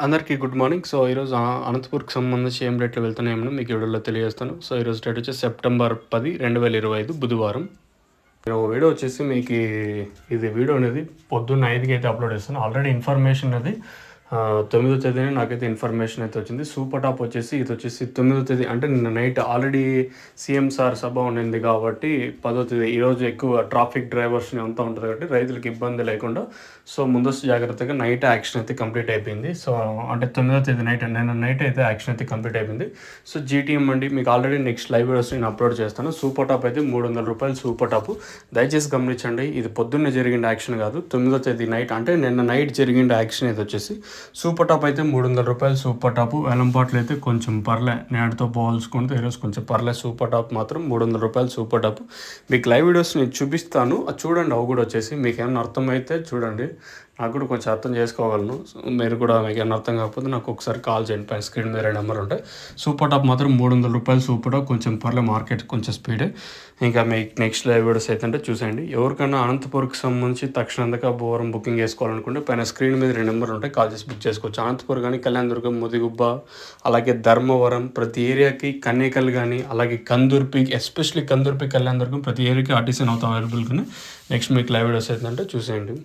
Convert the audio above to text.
అందరికీ good morning. So ఈరోజు ఆ- అనంతపూర్కి సంబంధించి ఏం రేట్లు వెళ్తున్నాయేమో మీకు ఈ వీడియోలో తెలియజేస్తాను. సో ఈరోజు డేట్ వచ్చేసి సెప్టెంబర్ పది రెండు వేల ఇరవై ఐదు బుధవారం. నేను ఒక వీడియో వచ్చేసి మీకు ఇది వీడియో అనేది పొద్దున్న ఐదుకి అయితే అప్లోడ్ చేస్తాను. ఆల్రెడీ ఇన్ఫర్మేషన్ అనేది తొమ్మిదో తేదీనే నాకైతే ఇన్ఫర్మేషన్ అయితే వచ్చింది. సూపర్ టాప్ వచ్చేసి ఇది వచ్చేసి తొమ్మిదో తేదీ. అంటే నిన్న నైట్ ఆల్రెడీ సీఎం సార్ సభ ఉండింది కాబట్టి పదో తేదీ. ఈరోజు ఎక్కువ ట్రాఫిక్ డ్రైవర్స్ని అంతా ఉంటుంది కాబట్టి రైతులకు ఇబ్బంది లేకుండా సో ముందస్తు జాగ్రత్తగా నైట్ యాక్షన్ అయితే కంప్లీట్ అయిపోయింది. సో అంటే తొమ్మిదో తేదీ నైట్ నిన్న నైట్ అయితే యాక్షన్ అయితే కంప్లీట్ అయిపోయింది. సో జీటీఎం అండి మీకు ఆల్రెడీ నెక్స్ట్ లైవ్ వీడియోస్ నేను అప్లోడ్ చేస్తాను. సూపర్ టాప్ అయితే మూడు వందల రూపాయలు సూపర్ టాప్ దయచేసి గమనించండి ఇది పొద్దున్నే జరిగిన యాక్షన్ కాదు. తొమ్మిదో తేదీ నైట్ అంటే నిన్న నైట్ జరిగిన యాక్షన్ అయితే వచ్చేసి. సూపర్ టాప్ అయితే మూడు వందల రూపాయలు సూపర్ టాప్ వేలంపాట్లు అయితే కొంచెం పర్లే. నేటితో పోల్చుకుంటే ఈరోజు కొంచెం పర్లే. సూపర్ టాప్ మాత్రం మూడు వందల రూపాయలు సూపర్ టాప్. మీకు లైవ్ వీడియోస్ నేను చూపిస్తాను. అది చూడండి అవి కూడా వచ్చేసి మీకు ఏమైనా అర్థమైతే చూడండి. నాకు కూడా కొంచెం అర్థం చేసుకోగలను. మీరు కూడా మీకు ఏమైనా అర్థం కాకపోతే నాకు ఒకసారి కాల్ చేయండి. పైన స్క్రీన్ మీద నెంబర్ ఉంటాయి సూపర్ టాప్ మాత్రం మూడు వందల రూపాయలు సూపర్ టాప్. కొంచెం పర్లే మార్కెట్ కొంచెం స్పీడే. ఇంకా మీకు నెక్స్ట్ లైవ్ వీడియోస్ అయితే అంటే చూసేయండి. ఎవరికైనా అనంతపూర్కి సంబంధించి తక్షణందుగా బోరం బుకింగ్ చేసుకోవాలనుకుంటే పైన స్క్రీన్ మీద రెండు నెంబర్ ఉంటాయి కాల్ చేసి బుక్ చేసుకోవచ్చు. అనంతపూర్ కానీ కళ్యాణదుర్గం ముదిగుబ్బ అలాగే ధర్మవరం ప్రతి ఏరియాకి కన్నేకల్ కానీ అలాగే కందుర్పి ఎస్పెషలీ కందుర్పి కళ్యాణదుర్గం ప్రతి ఏరియాకి ఆర్టీసీ అవుతాం అవైలబుల్ కానీ నెక్స్ట్ మీకు లైవ్ వీడియోస్ ఏంటంటే చూసేయండి.